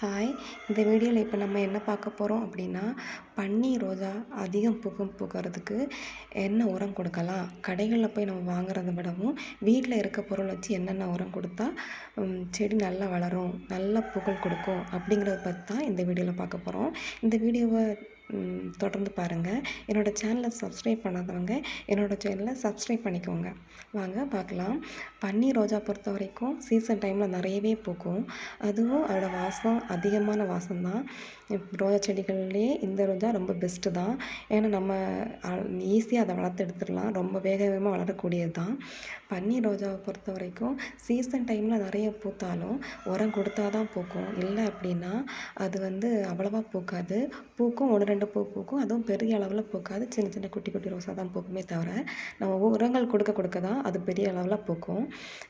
Hi இந்த வீடியோவில் இப்போ நம்ம என்ன பார்க்க போகிறோம் அப்படின்னா பன்னீர் ரோஜா அதிகம் புகும் புகிறதுக்கு என்ன உரம் கொடுக்கலாம்? கடைகளில் போய் நம்ம வாங்குறத விடவும் வீட்டில் இருக்க பொருள் வச்சு என்னென்ன உரம் கொடுத்தா செடி நல்லா வளரும் நல்ல புகழ் கொடுக்கும் அப்படிங்கிறத பற்றி தான் இந்த வீடியோவில் பார்க்க போகிறோம் இந்த வீடியோவை தொடர்ந்து பாருங்கள் என்னோடய சேனலை சப்ஸ்கிரைப் பண்ணாதவங்க என்னோடய சேனலை சப்ஸ்கிரைப் பண்ணிக்கோங்க. வாங்க பார்க்கலாம். பன்னீர் ரோஜா பொறுத்த வரைக்கும் சீசன் டைமில் நிறையவே பூக்கும். அதுவும் அதோடய வாசம் அதிகமான வாசம் தான் ரோஜா செடிகள்லேயே இந்த ரோஜா ரொம்ப பெஸ்ட்டு தான். ஏன்னா நம்ம ஈஸியாக அதை வளர்த்து எடுத்துடலாம். ரொம்ப வேக வேகமாக வளரக்கூடியது தான் பன்னீர் ரோஜாவை பொறுத்த வரைக்கும் சீசன் டைமில் நிறைய பூத்தாலும் உரம் கொடுத்தா தான் பூக்கும். இல்லை அப்படின்னா அது வந்து அவ்வளவா பூக்காது. பூக்கும் ஒன்று ரெண்டு பூ பூக்கும். அதுவும் பெரிய அளவில் பூக்காது. சின்ன சின்ன குட்டி குட்டி ரோஸாக தான் பூக்குமே தவிர நம்ம உரங்கள் கொடுக்க கொடுக்க தான் அது பெரிய அளவில் பூக்கும்.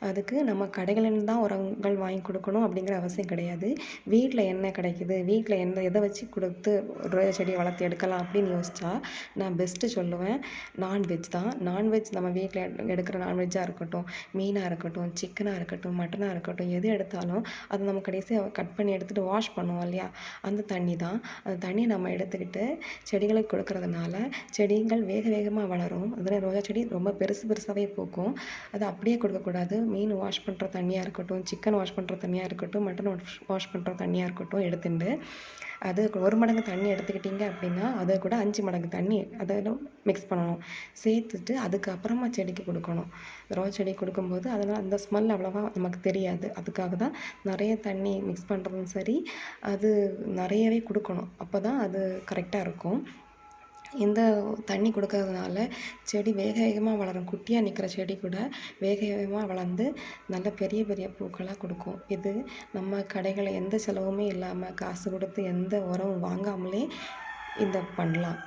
அதுக்கு நம்ம கடைகளில் தான் உரங்கள் வாங்கி கொடுக்கணும் அப்படிங்கிற அவசியம் கிடையாது. வீட்டில் என்ன கிடைக்குது? வீட்டில் என்ன எதை வச்சு கொடுத்து ரோஜா செடியை வளர்த்து எடுக்கலாம் அப்படின்னு யோசிச்சா நான் பெஸ்ட்டு சொல்லுவேன். நான்வெஜ் தான். நான்வெஜ் நம்ம வீட்டில் எடுக்கிற நான்வெஜ்ஜாக இருக்கட்டும் மீனாக இருக்கட்டும் சிக்கனாக இருக்கட்டும் மட்டனாக இருக்கட்டும் எது எடுத்தாலும் அதை நம்ம கடைசியாக கட் பண்ணி எடுத்துகிட்டு வாஷ் பண்ணுவோம் இல்லையா? அந்த தண்ணி தான். அந்த தண்ணியை நம்ம எடுத்துக்கிட்டு செடிகளுக்கு கொடுக்கறதுனால செடிகள் வேக வேகமாக வளரும். அதில் ரோஜா செடி ரொம்ப பெருசு பெருசாகவே பூக்கும். அது அப்படியே கொடுக்கக்கூடாது மீன் வாஷ் பண்ணுற தண்ணியாக இருக்கட்டும் சிக்கன் வாஷ் பண்ணுற தண்ணியாக இருக்கட்டும் மட்டன் வாஷ் வாஷ் பண்ணுற தண்ணியாக இருக்கட்டும் எடுத்துட்டு அது ஒரு மடங்கு தண்ணி எடுத்துக்கிட்டிங்க அப்படின்னா அதை கூட அஞ்சு மடங்கு தண்ணி அதை மிக்ஸ் பண்ணணும். சேர்த்துட்டு அதுக்கப்புறமா செடிக்கு கொடுக்கணும். ரோஸ் செடி கொடுக்கும்போது அதனால் அந்த ஸ்மெல் அவ்வளோவா நமக்கு தெரியாது. அதுக்காக தான் நிறைய தண்ணி மிக்ஸ் பண்ணுறதும் சரி அது நிறையவே கொடுக்கணும். அப்போ தான் அது கரெக்டாக இருக்கும். இந்த தண்ணி கொடுக்கறதுனால செடி வேக வேகமாக வளரும். குட்டியாக நிற்கிற செடி கூட வேக வேகமாக வளர்ந்து நல்ல பெரிய பெரிய பூக்களாக கொடுக்கும். இது நம்ம கடைகளில் எந்த செலவுமே இல்லாமல் காசு கொடுத்து எந்த உரமும் வாங்காமலே இந்த பண்ணலாம்.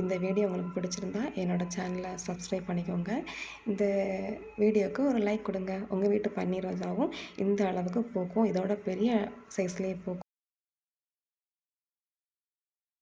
இந்த வீடியோ உங்களுக்கு பிடிச்சிருந்தா என்னோடய சேனலை சப்ஸ்கிரைப் பண்ணிக்கோங்க. இந்த வீடியோவுக்கு ஒரு லைக் கொடுங்க. உங்கள் வீட்டு பன்னீர் ரோஜாவும் இந்த அளவுக்கு பூக்கும். இதோட பெரிய சைஸ்லேயே பூக்கும்.